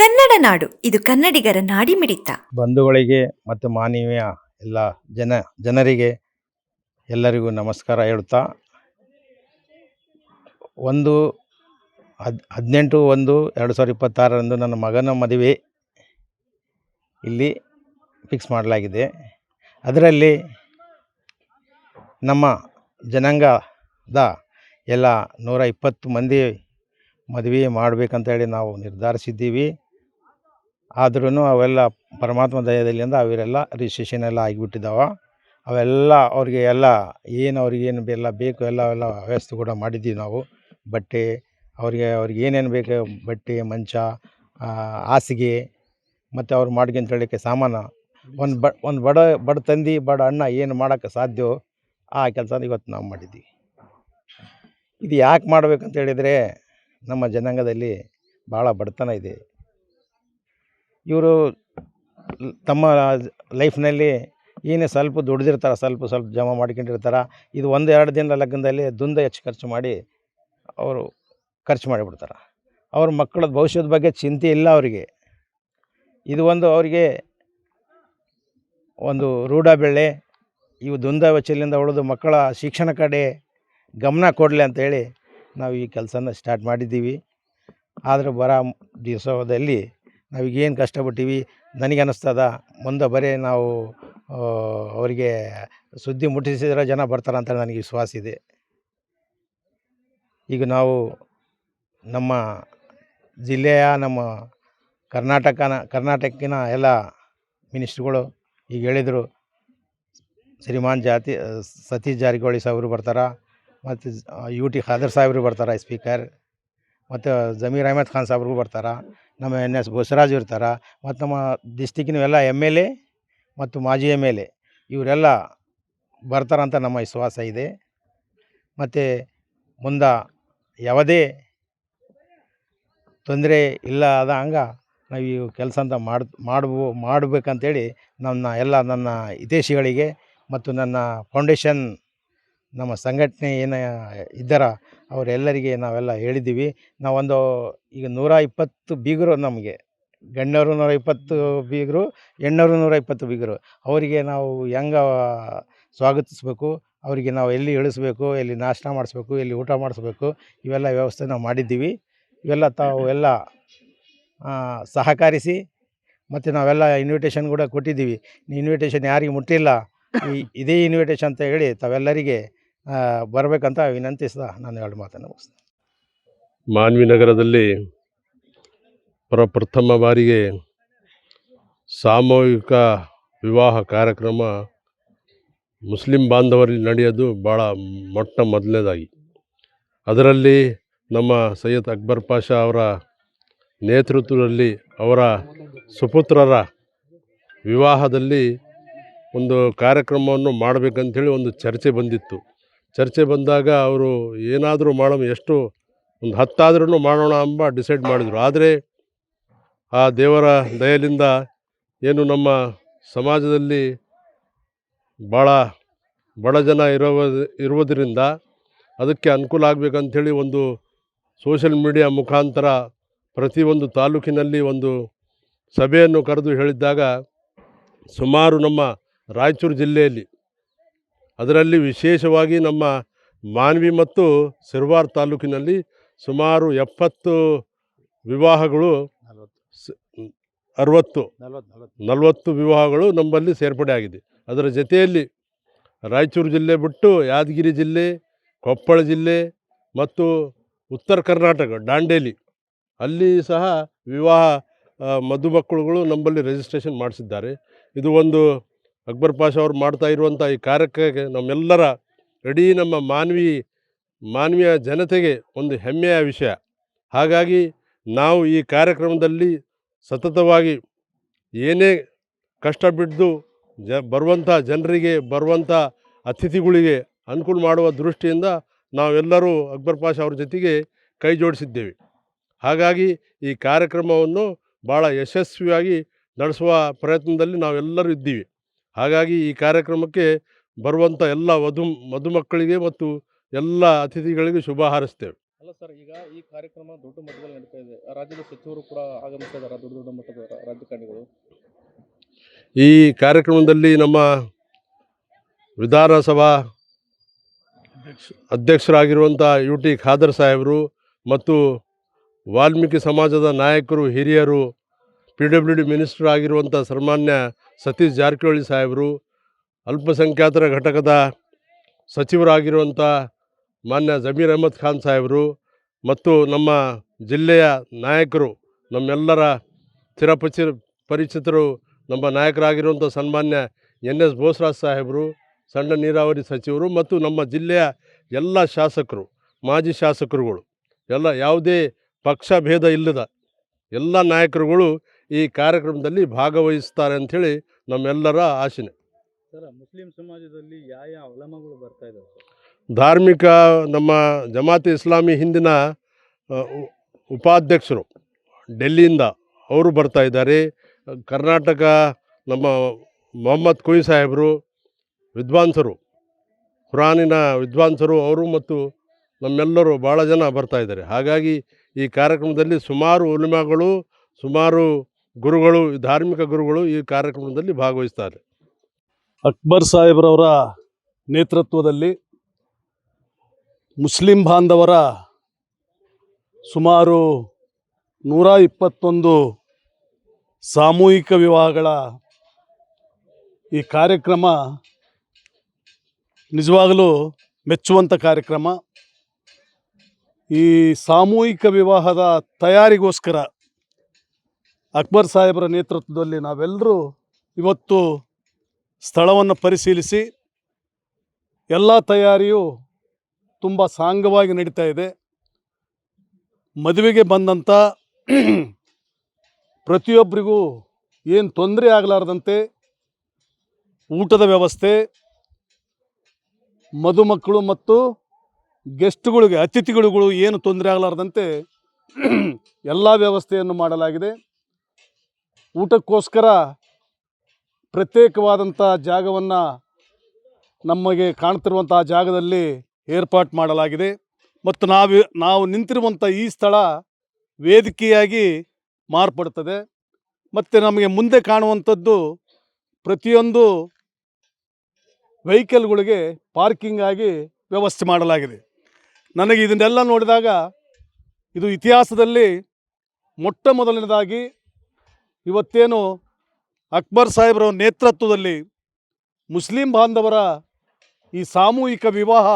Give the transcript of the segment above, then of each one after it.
ಕನ್ನಡ ನಾಡು, ಇದು ಕನ್ನಡಿಗರ ನಾಡಿಮಿಡಿತ. ಬಂಧುಗಳಿಗೆ ಮತ್ತು ಮಾನವೀಯ ಎಲ್ಲ ಜನ, ಜನರಿಗೆ ಎಲ್ಲರಿಗೂ ನಮಸ್ಕಾರ ಹೇಳುತ್ತಾ, ಒಂದು ಹದ್, ಹದಿನೆಂಟು ಒಂದು ಎರಡು ಸಾವಿರದ ಇಪ್ಪತ್ತಾರರಂದು ನನ್ನ ಮಗನ ಮದುವೆ ಇಲ್ಲಿ ಫಿಕ್ಸ್ ಮಾಡಲಾಗಿದೆ. ಅದರಲ್ಲಿ ನಮ್ಮ ಜನಾಂಗದ ಎಲ್ಲ ನೂರ ಇಪ್ಪತ್ತು ಮಂದಿ ಮದುವೆ ಮಾಡಬೇಕಂತೇಳಿ ನಾವು ನಿರ್ಧರಿಸಿದ್ದೀವಿ. ಆದ್ರೂ ಅವೆಲ್ಲ ಪರಮಾತ್ಮ ದಯದಲ್ಲಿಂದ ಅವರೆಲ್ಲ ರಿಜಿಸ್ಟ್ರೇಷನ್ ಎಲ್ಲ ಆಗಿಬಿಟ್ಟಿದ್ದಾವೆ ಅವೆಲ್ಲ ಅವ್ರಿಗೆ ಎಲ್ಲ ಏನು ಅವ್ರಿಗೇನು ಎಲ್ಲ ಬೇಕು ಎಲ್ಲ ಎಲ್ಲ ವ್ಯವಸ್ಥೆ ಕೂಡ ಮಾಡಿದ್ದೀವಿ ನಾವು. ಬಟ್ಟೆ, ಅವ್ರಿಗೆ ಅವ್ರಿಗೆ ಏನೇನು ಬೇಕು, ಬಟ್ಟೆ, ಮಂಚ ಹಾಸಿಗೆ, ಮತ್ತು ಅವ್ರು ಮಾಡ್ಕೊಂತ ಹೇಳಲಿಕ್ಕೆ ಸಾಮಾನು. ಒಂದು ಬ, ಒಂದು ಬಡ ಬಡ ತಂದು, ಬಡ ಅಣ್ಣ ಏನು ಮಾಡೋಕ್ಕೆ ಸಾಧ್ಯವೋ ಆ ಕೆಲಸ ಇವತ್ತು ನಾವು ಮಾಡಿದ್ದೀವಿ. ಇದು ಯಾಕೆ ಮಾಡಬೇಕಂತ ಹೇಳಿದರೆ ನಮ್ಮ ಜನಾಂಗದಲ್ಲಿ ಭಾಳ ಬಡತನ ಇದೆ. ಇವರು ತಮ್ಮ ಲೈಫ್ನಲ್ಲಿ ಏನೇ ಸ್ವಲ್ಪ ದುಡ್ದಿರ್ತಾರೆ, ಸ್ವಲ್ಪ ಸ್ವಲ್ಪ ಜಮಾ ಮಾಡ್ಕೊಂಡಿರ್ತಾರೆ, ಇದು ಒಂದು ಎರಡು ದಿನದ ಲಗ್ನದಲ್ಲಿ ದುಂದ ಹೆಚ್ಚು ಖರ್ಚು ಮಾಡಿ ಅವರು ಖರ್ಚು ಮಾಡಿಬಿಡ್ತಾರೆ. ಅವ್ರ ಮಕ್ಕಳ ಭವಿಷ್ಯದ ಬಗ್ಗೆ ಚಿಂತೆ ಇಲ್ಲ ಅವರಿಗೆ. ಇದು ಒಂದು ಅವರಿಗೆ ಒಂದು ರೂಢ ಬೆಳೆ ಇವು ದುಂದ ವೆಚ್ಚಲಿಂದ ಉಳಿದು ಮಕ್ಕಳ ಶಿಕ್ಷಣ ಕಡೆ ಗಮನ ಕೊಡಲಿ ಅಂತೇಳಿ ನಾವು ಈ ಕೆಲಸನ ಸ್ಟಾರ್ಟ್ ಮಾಡಿದ್ದೀವಿ. ಆದರೆ ಬರ ದಿವಸದಲ್ಲಿ ನಾವೀಗೇನು ಕಷ್ಟಪಟ್ಟೀವಿ ನನಗೆ ಅನ್ನಿಸ್ತದ ಮುಂದೆ ಬರೀ ನಾವು ಅವರಿಗೆ ಸುದ್ದಿ ಮುಟ್ಟಿಸಿದ್ರೆ ಜನ ಬರ್ತಾರೆ ಅಂತ ನನಗೆ ವಿಶ್ವಾಸ ಇದೆ. ಈಗ ನಾವು ನಮ್ಮ ಜಿಲ್ಲೆಯ, ನಮ್ಮ ಕರ್ನಾಟಕನ, ಕರ್ನಾಟಕಿನ ಎಲ್ಲ ಮಿನಿಸ್ಟ್ರುಗಳು ಈಗ ಹೇಳಿದರು, ಶ್ರೀಮಾನ್ ಜಾತಿ, ಸತೀಶ್ ಜಾರಕಿಹೊಳಿ ಸಾಹೇಬರು ಬರ್ತಾರೆ, ಮತ್ತು ಯು ಟಿ ಖಾದರ್ ಸಾಹೇಬರು ಬರ್ತಾರೆ, ಸ್ಪೀಕರ್, ಮತ್ತು ಜಮೀರ್ ಅಹಮದ್ ಖಾನ್ ಸಾಹೇಬ್ರಿಗೂ ಬರ್ತಾರೆ. ನಮ್ಮ ಎನ್ ಎಸ್ ಬಸವರಾಜ್ ಇರ್ತಾರೆ, ಮತ್ತು ನಮ್ಮ ಡಿಸ್ಟಿಕ್ಕಿನ ಎಲ್ಲ ಎಂ ಎಲ್ ಎ ಮತ್ತು ಮಾಜಿ ಎಂ ಎಲ್ ಎ ಇವರೆಲ್ಲ ಬರ್ತಾರಂತ ನಮ್ಮ ವಿಶ್ವಾಸ ಇದೆ. ಮತ್ತು ಮುಂದ ಯಾವುದೇ ತೊಂದರೆ ಇಲ್ಲ ಹಂಗ ನಾವು ಈ ಕೆಲಸ ಅಂತ ಮಾಡಿ, ಮಾಡ್ಬೋ, ಮಾಡಬೇಕಂತೇಳಿ ನನ್ನ ಎಲ್ಲ ನನ್ನ ಹಿತೈಷಿಗಳಿಗೆ ಮತ್ತು ನನ್ನ ಫೌಂಡೇಶನ್ ನಮ್ಮ ಸಂಘಟನೆ ಏನು ಇದ್ದಾರ, ಅವರೆಲ್ಲರಿಗೆ ನಾವೆಲ್ಲ ಹೇಳಿದ್ದೀವಿ. ನಾವೊಂದು ಈಗ ನೂರ ಇಪ್ಪತ್ತು ಬೀಗರು ನಮಗೆ. ಗಣ್ಯರು ನೂರ ಇಪ್ಪತ್ತು ಬೀಗರು ಹೆಣ್ಣವರು ನೂರ ಇಪ್ಪತ್ತು ಬೀಗರು. ಅವರಿಗೆ ನಾವು ಹೆಂಗೆ ಸ್ವಾಗತಿಸ್ಬೇಕು, ಅವರಿಗೆ ನಾವು ಎಲ್ಲಿ ಇಳಿಸ್ಬೇಕು, ಎಲ್ಲಿ ನಾಷ್ಟ ಮಾಡಿಸ್ಬೇಕು, ಎಲ್ಲಿ ಊಟ ಮಾಡಿಸ್ಬೇಕು, ಇವೆಲ್ಲ ವ್ಯವಸ್ಥೆ ನಾವು ಮಾಡಿದ್ದೀವಿ. ಇವೆಲ್ಲ ತಾವು ಎಲ್ಲ ಸಹಕರಿಸಿ ಮತ್ತು ನಾವೆಲ್ಲ ಇನ್ವಿಟೇಷನ್ ಕೂಡ ಕೊಟ್ಟಿದ್ದೀವಿ. ಇನ್ವಿಟೇಷನ್ ಯಾರಿಗೆ ಮುಟ್ಟಿಲ್ಲ. ಇದೇ ಇನ್ವಿಟೇಷನ್ ಅಂತ ಹೇಳಿ ತಾವೆಲ್ಲರಿಗೆ ಬರಬೇಕಂತ ವಿನಂತಿಸಿದ ನಾನು ಎರಡು ಮಾತನ್ನು ಮುಗಿಸ್ತೇನೆ. ಮಾನ್ವಿ ನಗರದಲ್ಲಿ ಪ್ರಪ್ರಥಮ ಬಾರಿಗೆ ಸಾಮೂಹಿಕ ವಿವಾಹ ಕಾರ್ಯಕ್ರಮ ಮುಸ್ಲಿಂ ಬಾಂಧವರಲ್ಲಿ ನಡೆಯೋದು ಭಾಳ ಮೊಟ್ಟ ಮೊದಲನೇದಾಗಿ. ಅದರಲ್ಲಿ ನಮ್ಮ ಸೈಯದ್ ಅಕ್ಬರ್ ಪಾಷಾ ಅವರ ನೇತೃತ್ವದಲ್ಲಿ ಅವರ ಸುಪುತ್ರರ ವಿವಾಹದಲ್ಲಿ ಒಂದು ಕಾರ್ಯಕ್ರಮವನ್ನು ಮಾಡಬೇಕಂಥೇಳಿ ಒಂದು ಚರ್ಚೆ ಬಂದಿತ್ತು. ಚರ್ಚೆ ಬಂದಾಗ ಅವರು ಏನಾದರೂ ಮಾಡೋಣ, ಎಷ್ಟು ಒಂದು ಹತ್ತಾದ್ರೂ ಮಾಡೋಣ ಅಂಬ ಡಿಸೈಡ್ ಮಾಡಿದರು. ಆದರೆ ಆ ದೇವರ ದಯಲಿಂದ ಏನು ನಮ್ಮ ಸಮಾಜದಲ್ಲಿ ಭಾಳ ಬಡ ಜನ ಇರೋ ಇರುವುದರಿಂದ ಅದಕ್ಕೆ ಅನುಕೂಲ ಆಗಬೇಕಂಥೇಳಿ ಒಂದು ಸೋಷಿಯಲ್ ಮೀಡಿಯಾ ಮುಖಾಂತರ ಪ್ರತಿಯೊಂದು ತಾಲೂಕಿನಲ್ಲಿ ಒಂದು ಸಭೆಯನ್ನು ಕರೆದು ಹೇಳಿದ್ದಾಗ ಸುಮಾರು ನಮ್ಮ ರಾಯಚೂರು ಜಿಲ್ಲೆಯಲ್ಲಿ ಅದರಲ್ಲಿ ವಿಶೇಷವಾಗಿ ನಮ್ಮ ಮಾನ್ವಿ ಮತ್ತು ಸಿರ್ವಾರ್ ತಾಲೂಕಿನಲ್ಲಿ ಸುಮಾರು ಎಪ್ಪತ್ತು ವಿವಾಹಗಳು ಅರವತ್ತು, ನಲ್ವತ್ತು ವಿವಾಹಗಳು ನಮ್ಮಲ್ಲಿ ಸೇರ್ಪಡೆ ಆಗಿದೆ. ಅದರ ಜೊತೆಯಲ್ಲಿ ರಾಯಚೂರು ಜಿಲ್ಲೆ ಬಿಟ್ಟು ಯಾದಗಿರಿ ಜಿಲ್ಲೆ, ಕೊಪ್ಪಳ ಜಿಲ್ಲೆ ಮತ್ತು ಉತ್ತರ ಕರ್ನಾಟಕ, ದಾಂಡೇಲಿ ಅಲ್ಲಿ ಸಹ ವಿವಾಹ ಮಧುಮಕ್ಕಳುಗಳು ನಮ್ಮಲ್ಲಿ ರಿಜಿಸ್ಟ್ರೇಷನ್ ಮಾಡಿಸಿದ್ದಾರೆ. ಇದು ಒಂದು ಅಕ್ಬರ್ ಪಾಷ ಅವರು ಮಾಡ್ತಾ ಇರುವಂಥ ಈ ಕಾರ್ಯಕ್ಕೆ ನಮ್ಮೆಲ್ಲರ ಇಡೀ ನಮ್ಮ ಮಾನವಿ, ಮಾನವೀಯ ಜನತೆಗೆ ಒಂದು ಹೆಮ್ಮೆಯ ವಿಷಯ. ಹಾಗಾಗಿ ನಾವು ಈ ಕಾರ್ಯಕ್ರಮದಲ್ಲಿ ಸತತವಾಗಿ ಏನೇ ಕಷ್ಟ ಬಿದ್ದು ಜ ಬರುವಂಥ ಜನರಿಗೆ ಬರುವಂಥ ಅತಿಥಿಗಳಿಗೆ ಅನುಕೂಲ ಮಾಡುವ ದೃಷ್ಟಿಯಿಂದ ನಾವೆಲ್ಲರೂ ಅಕ್ಬರ್ ಪಾಷ ಅವ್ರ ಜೊತೆಗೆ ಕೈ ಜೋಡಿಸಿದ್ದೇವೆ. ಹಾಗಾಗಿ ಈ ಕಾರ್ಯಕ್ರಮವನ್ನು ಭಾಳ ಯಶಸ್ವಿಯಾಗಿ ನಡೆಸುವ ಪ್ರಯತ್ನದಲ್ಲಿ ನಾವೆಲ್ಲರೂ ಇದ್ದೀವಿ. ಹಾಗಾಗಿ ಈ ಕಾರ್ಯಕ್ರಮಕ್ಕೆ ಬರುವಂಥ ಎಲ್ಲ ವಧು ಮದುಮಕ್ಕಳಿಗೆ ಮತ್ತು ಎಲ್ಲ ಅತಿಥಿಗಳಿಗೆ ಶುಭ ಹಾರೈಸ್ತೇವೆ. ಅಲ್ಲ ಸರ್ ಈಗ ಈ ಕಾರ್ಯಕ್ರಮ ದೊಡ್ಡ ಮಟ್ಟದಲ್ಲಿ ನಡೀತಾ ಇದೆ. ರಾಜ್ಯದ ಸಚಿವರು ಕೂಡ ಆಗಮಿಸ್ತಾ ಇದ್ದಾರೆ ದೊಡ್ಡ ದೊಡ್ಡ ಮಟ್ಟದ ರಾಜಕಾರಣಿಗಳು. ಈ ಕಾರ್ಯಕ್ರಮದಲ್ಲಿ ನಮ್ಮ ವಿಧಾನಸಭಾ ಅಧ್ಯಕ್ಷರಾಗಿರುವಂಥ ಯು ಟಿ ಖಾದರ್ ಸಾಹೇಬರು ಮತ್ತು ವಾಲ್ಮೀಕಿ ಸಮಾಜದ ನಾಯಕರು ಹಿರಿಯರು ಪಿ ಡಬ್ಲ್ಯೂ ಡಿ ಮಿನಿಸ್ಟರ್ ಆಗಿರುವಂಥ ಸನ್ಮಾನ್ಯ ಸತೀಶ್ ಜಾರಕಿಹೊಳಿ ಸಾಹೇಬರು, ಅಲ್ಪಸಂಖ್ಯಾತರ ಘಟಕದ ಸಚಿವರಾಗಿರುವಂಥ ಮಾನ್ಯ ಜಮೀರ್ ಅಹಮದ್ ಖಾನ್ ಸಾಹೇಬರು ಮತ್ತು ನಮ್ಮ ಜಿಲ್ಲೆಯ ನಾಯಕರು, ನಮ್ಮೆಲ್ಲರ ಚಿರಪಚಿ ಪರಿಚಿತರು, ನಮ್ಮ ನಾಯಕರಾಗಿರುವಂಥ ಸನ್ಮಾನ್ಯ ಎನ್ ಎಸ್ ಬೋಸ್ರಾಜ್ ಸಾಹೇಬರು, ಸಣ್ಣ ನೀರಾವರಿ ಸಚಿವರು ಮತ್ತು ನಮ್ಮ ಜಿಲ್ಲೆಯ ಎಲ್ಲ ಶಾಸಕರು, ಮಾಜಿ ಶಾಸಕರುಗಳು, ಎಲ್ಲ ಯಾವುದೇ ಪಕ್ಷ ಭೇದ ಇಲ್ಲದ ಎಲ್ಲ ನಾಯಕರುಗಳು ಈ ಕಾರ್ಯಕ್ರಮದಲ್ಲಿ ಭಾಗವಹಿಸ್ತಾರೆ ಅಂಥೇಳಿ ನಮ್ಮೆಲ್ಲರ ಆಶೆ ಸರ್ ಮುಸ್ಲಿಂ ಸಮಾಜದಲ್ಲಿ ಯಾವ ಯಾವ ಅವಲಂಬಗಳು ಬರ್ತಾ ಇದ್ದಾವೆ ಧಾರ್ಮಿಕ ನಮ್ಮ ಜಮಾತಿ ಇಸ್ಲಾಮಿ ಹಿಂದಿನ ಉಪಾಧ್ಯಕ್ಷರು ಡೆಲ್ಲಿಯಿಂದ ಅವರು ಬರ್ತಾ ಇದ್ದಾರೆ. ಕರ್ನಾಟಕ ನಮ್ಮ ಮೊಹಮ್ಮದ್ ಕುಯಿ ಸಾಹೇಬರು ವಿದ್ವಾಂಸರು ಕುರಾನಿನ ವಿದ್ವಾಂಸರು ಅವರು ಮತ್ತು ನಮ್ಮೆಲ್ಲರೂ ಭಾಳ ಜನ ಬರ್ತಾ ಇದ್ದಾರೆ. ಹಾಗಾಗಿ ಈ ಕಾರ್ಯಕ್ರಮದಲ್ಲಿ ಸುಮಾರು ಉಲಿಮಾಗಳು ಸುಮಾರು ಗುರುಗಳು, ಧಾರ್ಮಿಕ ಗುರುಗಳು ಈ ಕಾರ್ಯಕ್ರಮದಲ್ಲಿ ಭಾಗವಹಿಸ್ತಾರೆ. ಅಕ್ಬರ್ ಸಾಹೇಬ್ರವರ ನೇತೃತ್ವದಲ್ಲಿ ಮುಸ್ಲಿಂ ಬಾಂಧವರ ಸುಮಾರು ನೂರ ಇಪ್ಪತ್ತೊಂದು ಸಾಮೂಹಿಕ ವಿವಾಹಗಳ ಈ ಕಾರ್ಯಕ್ರಮ ನಿಜವಾಗಲೂ ಮೆಚ್ಚುವಂಥ ಕಾರ್ಯಕ್ರಮ. ಈ ಸಾಮೂಹಿಕ ವಿವಾಹದ ತಯಾರಿಗೋಸ್ಕರ ಅಕ್ಬರ್ ಸಾಹೇಬರ ನೇತೃತ್ವದಲ್ಲಿ ನಾವೆಲ್ಲರೂ ಇವತ್ತು ಸ್ಥಳವನ್ನು ಪರಿಶೀಲಿಸಿ ಎಲ್ಲ ತಯಾರಿಯು ತುಂಬ ಸಾಂಗವಾಗಿ ನಡೀತಾ ಇದೆ. ಮದುವೆಗೆ ಬಂದಂಥ ಪ್ರತಿಯೊಬ್ಬರಿಗೂ ಏನು ತೊಂದರೆ ಆಗಲಾರದಂತೆ ಊಟದ ವ್ಯವಸ್ಥೆ, ಮದುಮಕ್ಕಳು ಮತ್ತು ಗೆಸ್ಟ್ಗಳಿಗೆ ಅತಿಥಿಗಳು ಏನು ತೊಂದರೆ ಆಗಲಾರದಂತೆ ಎಲ್ಲ ವ್ಯವಸ್ಥೆಯನ್ನು ಮಾಡಲಾಗಿದೆ. ಊಟಕ್ಕೋಸ್ಕರ ಪ್ರತ್ಯೇಕವಾದಂಥ ಜಾಗವನ್ನು ನಮಗೆ ಕಾಣ್ತಿರುವಂಥ ಜಾಗದಲ್ಲಿ ಏರ್ಪಾಟ್ ಮಾಡಲಾಗಿದೆ. ಮತ್ತು ನಾವು ನಾವು ನಿಂತಿರುವಂಥ ಈ ಸ್ಥಳ ವೇದಿಕೆಯಾಗಿ ಮಾರ್ಪಡ್ತದೆ ಮತ್ತು ನಮಗೆ ಮುಂದೆ ಕಾಣುವಂಥದ್ದು ಪ್ರತಿಯೊಂದು ವೆಹಿಕಲ್ಗಳಿಗೆ ಪಾರ್ಕಿಂಗ್ ಆಗಿ ವ್ಯವಸ್ಥೆ ಮಾಡಲಾಗಿದೆ. ನನಗೆ ಇದನ್ನೆಲ್ಲ ನೋಡಿದಾಗ ಇದು ಇತಿಹಾಸದಲ್ಲಿ ಮೊಟ್ಟ ಮೊದಲನೇದಾಗಿ ಇವತ್ತೇನು ಅಕ್ಬರ್ ಸಾಹೇಬ್ರ ನೇತೃತ್ವದಲ್ಲಿ ಮುಸ್ಲಿಂ ಬಾಂಧವರ ಈ ಸಾಮೂಹಿಕ ವಿವಾಹ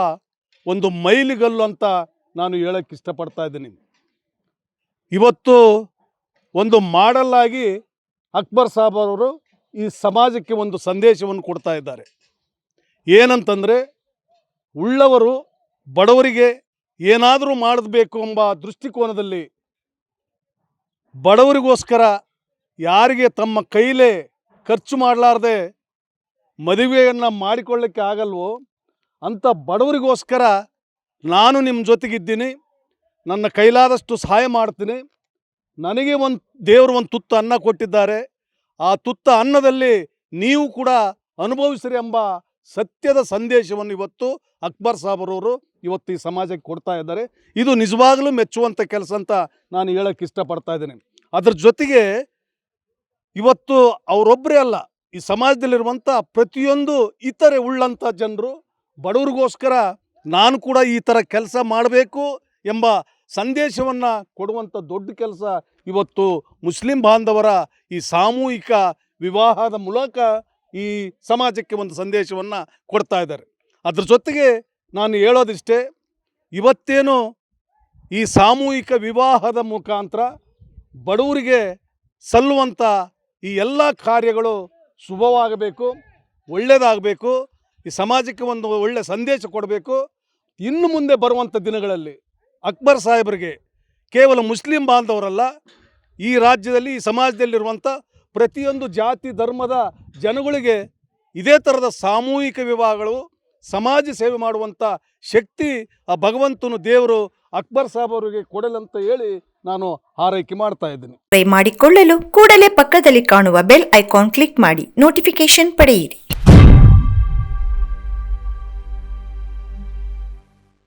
ಒಂದು ಮೈಲಿಗಲ್ಲು ಅಂತ ನಾನು ಹೇಳಕ್ಕೆ ಇಷ್ಟಪಡ್ತಾ ಇದ್ದೀನಿ. ಇವತ್ತು ಒಂದು ಮಾಡಲ್ ಆಗಿ ಅಕ್ಬರ್ ಅವರು ಈ ಸಮಾಜಕ್ಕೆ ಒಂದು ಸಂದೇಶವನ್ನು ಕೊಡ್ತಾ ಇದ್ದಾರೆ. ಏನಂತಂದರೆ, ಉಳ್ಳವರು ಬಡವರಿಗೆ ಏನಾದರೂ ಮಾಡಬೇಕು ಎಂಬ ದೃಷ್ಟಿಕೋನದಲ್ಲಿ ಬಡವರಿಗೋಸ್ಕರ ಯಾರಿಗೆ ತಮ್ಮ ಕೈಲೇ ಖರ್ಚು ಮಾಡಲಾರ್ದೆ ಮದುವೆಯನ್ನು ಮಾಡಿಕೊಳ್ಳಕ್ಕೆ ಆಗಲ್ವೋ ಅಂಥ ಬಡವರಿಗೋಸ್ಕರ ನಾನು ನಿಮ್ಮ ಜೊತೆಗಿದ್ದೀನಿ, ನನ್ನ ಕೈಲಾದಷ್ಟು ಸಹಾಯ ಮಾಡ್ತೀನಿ. ನನಗೆ ಒಂದು, ದೇವರು ಒಂದು ತುತ್ತ ಅನ್ನ ಕೊಟ್ಟಿದ್ದಾರೆ. ಆ ತುತ್ತ ಅನ್ನದಲ್ಲಿ ನೀವು ಕೂಡ ಅನುಭವಿಸಿರಿ ಎಂಬ ಸತ್ಯದ ಸಂದೇಶವನ್ನು ಇವತ್ತು ಅಕ್ಬರ್ ಸಾಬರವರು ಇವತ್ತು ಈ ಸಮಾಜಕ್ಕೆ ಕೊಡ್ತಾ ಇದ್ದಾರೆ. ಇದು ನಿಜವಾಗಲೂ ಮೆಚ್ಚುವಂಥ ಕೆಲಸ ಅಂತ ನಾನು ಹೇಳೋಕ್ಕೆ ಇಷ್ಟಪಡ್ತಾ ಇದ್ದೀನಿ. ಅದ್ರ ಜೊತೆಗೆ ಇವತ್ತು ಅವರೊಬ್ಬರೇ ಅಲ್ಲ, ಈ ಸಮಾಜದಲ್ಲಿರುವಂಥ ಪ್ರತಿಯೊಂದು ಇತರೆ ಉಳ್ಳಂಥ ಜನರು, ಬಡವರಿಗೋಸ್ಕರ ನಾನು ಕೂಡ ಈ ಥರ ಕೆಲಸ ಮಾಡಬೇಕು ಎಂಬ ಸಂದೇಶವನ್ನು ಕೊಡುವಂಥ ದೊಡ್ಡ ಕೆಲಸ ಇವತ್ತು ಮುಸ್ಲಿಂ ಬಾಂಧವರ ಈ ಸಾಮೂಹಿಕ ವಿವಾಹದ ಮೂಲಕ ಈ ಸಮಾಜಕ್ಕೆ ಒಂದು ಸಂದೇಶವನ್ನು ಕೊಡ್ತಾ ಇದ್ದಾರೆ. ಅದ್ರ ಜೊತೆಗೆ ನಾನು ಹೇಳೋದಿಷ್ಟೇ, ಇವತ್ತೇನು ಈ ಸಾಮೂಹಿಕ ವಿವಾಹದ ಮುಖಾಂತರ ಬಡವರಿಗೆ ಸಲ್ಲುವಂಥ ಈ ಎಲ್ಲ ಕಾರ್ಯಗಳು ಶುಭವಾಗಬೇಕು ಒಳ್ಳೆಯದಾಗಬೇಕು ಈ ಸಮಾಜಕ್ಕೆ ಒಂದು ಒಳ್ಳೆಯ ಸಂದೇಶ ಕೊಡಬೇಕು. ಇನ್ನು ಮುಂದೆ ಬರುವಂಥ ದಿನಗಳಲ್ಲಿ ಅಕ್ಬರ್ ಸಾಹೇಬರಿಗೆ ಕೇವಲ ಮುಸ್ಲಿಂ ಬಾಂಧವರಲ್ಲ, ಈ ರಾಜ್ಯದಲ್ಲಿ, ಈ ಸಮಾಜದಲ್ಲಿರುವಂಥ ಪ್ರತಿಯೊಂದು ಜಾತಿ, ಧರ್ಮದ ಜನಗಳಿಗೆ ಇದೇ ಥರದ ಸಾಮೂಹಿಕ ವಿವಾಹಗಳು ಸಮಾಜ ಸೇವೆ ಮಾಡುವಂಥ ಶಕ್ತಿ ಆ ಭಗವಂತನು ದೇವರು ಅಕ್ಬರ್ ಸಾಬ್ ಅವರಿಗೆ ಕೊಡಲಂತ ಹೇಳಿ ನಾನು ಆರೈಕೆ ಮಾಡ್ತಾ ಇದ್ದೀನಿ. ಟ್ರೈ ಮಾಡಿಕೊಳ್ಳಲು ಕೂಡಲೇ ಪಕ್ಕದಲ್ಲಿ ಕಾಣುವ ಬೆಲ್ ಐಕಾನ್ ಕ್ಲಿಕ್ ಮಾಡಿ ನೋಟಿಫಿಕೇಶನ್ ಪಡೆಯಿರಿ.